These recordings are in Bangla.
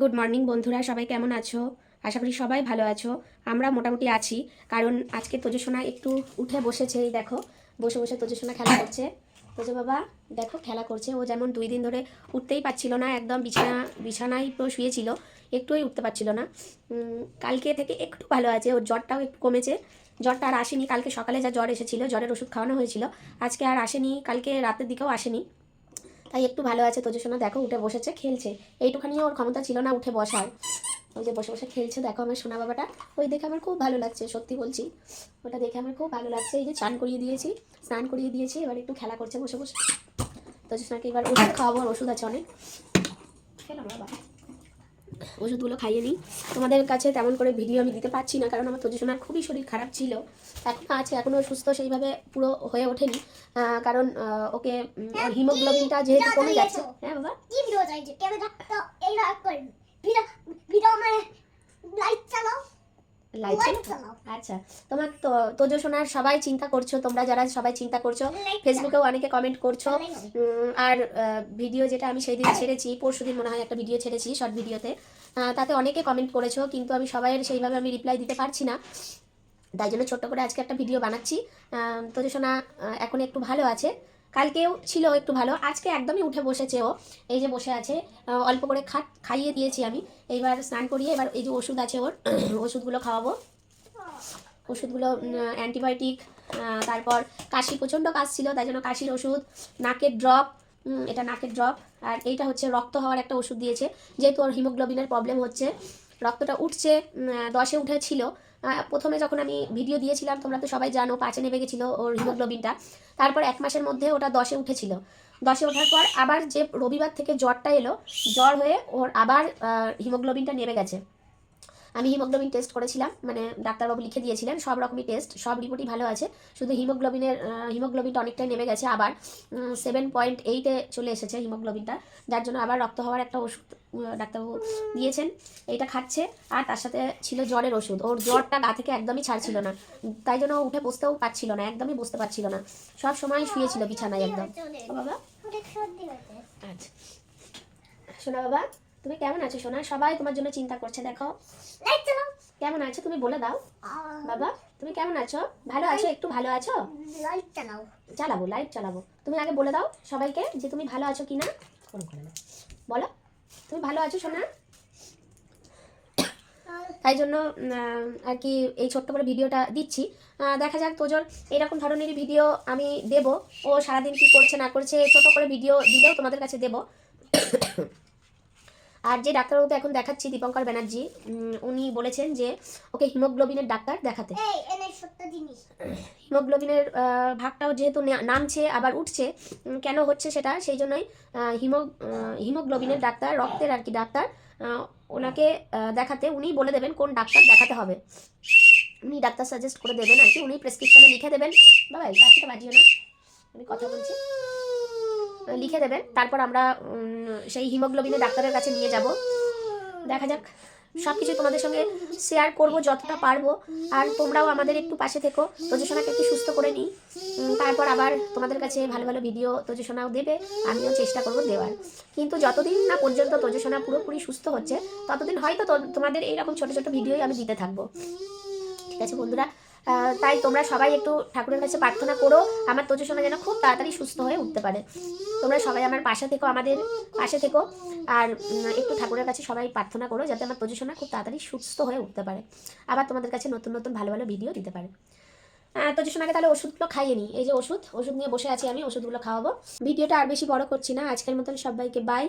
গুড মর্নিং বন্ধুরা, সবাই কেমন আছো? আশা করি সবাই ভালো আছো। আমরা মোটামুটি আছি, কারণ আজকে তোজসোনা একটু উঠে বসেছে, এই দেখো, বসে বসে তোজসোনা খেলা করছে। তোজো বাবা, দেখো, খেলা করছে। ও যেমন দুই দিন ধরে উঠতেই পারছিল না, একদম বিছানা, বিছানায় পুরো শুয়েছিল, একটুই উঠতে পারছিল না। কালকে থেকে একটু ভালো আছে, ওর জ্বরটাও একটু কমেছে। জ্বরটা আর আসেনি, কালকে সকালে যা জ্বর এসেছিল, জ্বরের ওষুধ খাওয়ানো হয়েছিল। আজকে আর আসেনি, কালকে রাতের দিকেও আসেনি। তাই একটু ভালো আছে তোজসোনা দেখো উঠে বসেছে, খেলছে। এইটুখানি ওর ক্ষমতা ছিল না উঠে বসার। ওই যে বসে বসে খেলছে, দেখো আমার সোনা বাবাটা। ওই দেখে আমার খুব ভালো লাগছে, সত্যি বলছি। ওটা দেখে আমার খুব ভালো লাগছে। এই যে স্নান করিয়ে দিয়েছি, স্নান করিয়ে দিয়েছি, এবার একটু খেলা করছে বসে বসে। তোজসোনাকে এবার ওষুধ খাওয়াবো ওষুধ আছে অনেক। খেলাম বাবা। ওষুধগুলো খাইয়ে নিই। তোমাদের কাছে তেমন করে ভিডিও আমি দিতে পারছি না কারণ আমার তোজসোনার খুবই শরীর খারাপ ছিল। এখনও আছে এখনও সুস্থ সেইভাবে পুরো হয়ে ওঠেনি। কারণ ওকে হিমোগ্লোবিনটা যেহেতু কমে যাচ্ছে হ্যাঁ বাবা? কি ভিডিও চাইছে ক্যামেরা তো এই রাখ করে ভিডিও ভিডিও মানে লাইট চালাও। আচ্ছা তোমার তো তোজো শোনার সবাই চিন্তা করছ তোমরা যারা সবাই চিন্তা করছ ফেসবুকেও অনেকে কমেন্ট করছ। আর ভিডিও যেটা আমি সেই দিন ছেড়েছি পরশু দিন মনে হয় একটা ভিডিও ছেড়েছি শর্ট ভিডিওতে তাতে অনেকে কমেন্ট করেছ, কিন্তু আমি সবাইয়ের সেইভাবে আমি রিপ্লাই দিতে পারছি না। তাই জন্য ছোট্ট করে আজকে একটা ভিডিও বানাচ্ছি। তোজো শোনা এখন একটু ভালো আছে। কালকেও ছিল একটু ভালো, আজকে একদমই উঠে বসেছে ও। এই যে বসে আছে অল্প করে খাট খাইয়ে দিয়েছি আমি। এইবার স্নান করিয়ে এবার এই যে ওষুধ আছে ওর, ওষুধগুলো খাওয়াবো। ওষুধগুলো অ্যান্টিবায়োটিক তারপর কাশি, প্রচণ্ড কাশ ছিল, তাই জন্য কাশির ওষুধ, নাকের ড্রপ এটা নাকের ড্রপ আর এইটা হচ্ছে রক্ত হওয়ার একটা ওষুধ দিয়েছে। যেহেতু ওর হিমোগ্লোবিনের প্রবলেম হচ্ছে, রক্তটা উঠছে দশে উঠেছিল। প্রথমে যখন আমি ভিডিও দিয়েছিলাম, তোমরা তো সবাই জানো, পাঁচে নেমে গেছিল ওর হিমোগ্লোবিনটা। তারপর এক মাসের মধ্যে ওটা দশে উঠেছিল। দশে ওঠার পর আবার যে রবিবার থেকে জ্বরটা এলো, জ্বর হয়ে ওর আবার হিমোগ্লোবিনটা নেমে গেছে। আমি হিমোগ্লোবিন টেস্ট করেছিলাম মানে ডাক্তারবাবু লিখে দিয়েছিলেন সব রকমই টেস্ট সব রিপোর্টই ভালো আছে শুধু হিমোগ্লোবিনের হিমোগ্লোবিনটা অনেকটাই নেমে গেছে আবার সেভেন পয়েন্ট এইটে চলে এসেছে হিমোগ্লোবিনটা যার জন্য আবার রক্ত হওয়ার একটা ওষুধ ডাক্তারবাবু দিয়েছেন এইটা খাচ্ছে আর তার সাথে ছিল জ্বরের ওষুধ ওর জ্বরটা গা থেকে একদমই ছাড়ছিল না তাই জন্য ও উঠে বসতেও পারছিল না একদমই বসতে পারছিল না সব সময় শুয়েছিল বিছানায় একদম। বাবা। আচ্ছা। শোনা বাবা তুমি কেমন আছো সোনা? সবাই তোমার জন্য চিন্তা করছে দেখো। কেমন আছো? তুমি বলে দাও। বাবা তুমি কেমন আছো? ভালো আছো? একটু ভালো আছো? লাইট চালাও। চালাবো লাইট চালাবো। তুমি আগে বলে দাও সবাইকে যে তুমি ভালো আছো কিনা। বলো তুমি ভালো আছো সোনা? তাই জন্য আর কি এই ছোট্ট করে ভিডিওটা দিচ্ছি। দেখা যাক তোজোর এরকম ধরনেরই ভিডিও আমি দেব। ও সারাদিন কি করছে না করছে ছোট করে ভিডিও দিলেও তোমাদের কাছে দেব। আর যে ডাক্তারবাবু এখন দেখাচ্ছি দীপঙ্কর ব্যানার্জি উনি বলেছেন যে ওকে হিমোগ্লোবিনের ডাক্তার দেখাতে। হিমোগ্লোবিনের ভাগটাও যেহেতু নামছে আবার উঠছে কেন হচ্ছে সেটা? সেই জন্যই হিমো হিমোগ্লোবিনের ডাক্তার রক্তের আর কি ডাক্তার ওনাকে দেখাতে উনি বলে দেবেন কোন ডাক্তার দেখাতে হবে। উনি ডাক্তার সাজেস্ট করে দেবেন আর কি উনি প্রেসক্রিপশনে লিখে দেবেন। বাবা বাচ্চাটা বাজিও না। আমি কথা বলছি। লিখে দেবেন। তারপর আমরা সেই হিমোগ্লোবিনের ডাক্তারের কাছে নিয়ে যাব। দেখা যাক সব কিছু তোমাদের সঙ্গে শেয়ার করব যতটা পারব। আর তোমরাও আমাদের একটু পাশে থেকো, তোজসোনাকে একটু সুস্থ করে নিই। তারপর আবার তোমাদের কাছে ভালো ভালো ভিডিও তোজসোনাও দেবে, আমিও চেষ্টা করব দেওয়ার। কিন্তু যতদিন না পর্যন্ত তোজসোনা পুরোপুরি সুস্থ হচ্ছে, ততদিন হয়তো তোমাদের এইরকম ছোট ছোট ভিডিওই আমি দিতে থাকব। ঠিক আছে বন্ধুরা তাই তোমরা সবাই একটু ঠাকুরের কাছে প্রার্থনা করো। আমার তোজো সোনা যেন খুব তাড়াতাড়ি সুস্থ হয়ে উঠতে পারে। তোমরা সবাই আমার পাশে থেকো, আমাদের পাশে থেকো। আর একটু ঠাকুরের কাছে সবাই প্রার্থনা করো, যাতে আমার তোজো সোনা খুব তাড়াতাড়ি সুস্থ হয়ে উঠতে পারে। আবার তোমাদের কাছে নতুন নতুন ভালো ভালো ভিডিও দিতে পারে। আহ, তোজসোনাকে তাহলে ওষুধগুলো খাইয়ে নিই। এই যে ওষুধ ওষুধ নিয়ে বসে আছি আমি ওষুধগুলো খাওয়াবো। ভিডিওটা আর বেশি বড় করছি না। আজকের মতন সবাইকে বাই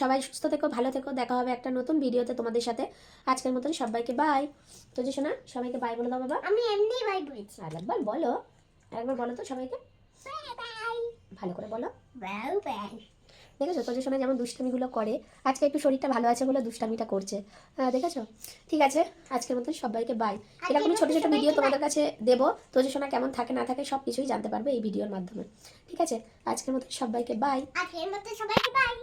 সবাই সুস্থ থেকো ভালো থেকো। দেখা হবে একটা নতুন ভিডিওতে তোমাদের সাথে। আজকের মতন সবাইকে বাই তোজসোনা সবাইকে বাই বলে দাও বাবা। আমি এমনি বাই বলেছি আর একবার বলো। একবার বলো তো সবাইকে। বাই বাই ভালো করে বলো। বাই বাই দেখেছ? তোদের সময় যেমন দুষ্টামিগুলো করে আজকে একটু শরীরটা ভালো আছে বলে দুষ্টামিটা করছে। হ্যাঁ দেখেছ? ঠিক আছে আজকের মতন সবাইকে বাই এরকম ছোটো ছোটো ভিডিও তোমাদের কাছে দেবো। তোদের সময় কেমন থাকে না থাকে সব কিছুই জানতে পারবে এই ভিডিওর মাধ্যমে। ঠিক আছে? আজকের মতন সবাইকে বাই আজকের মতো সবাইকে বাই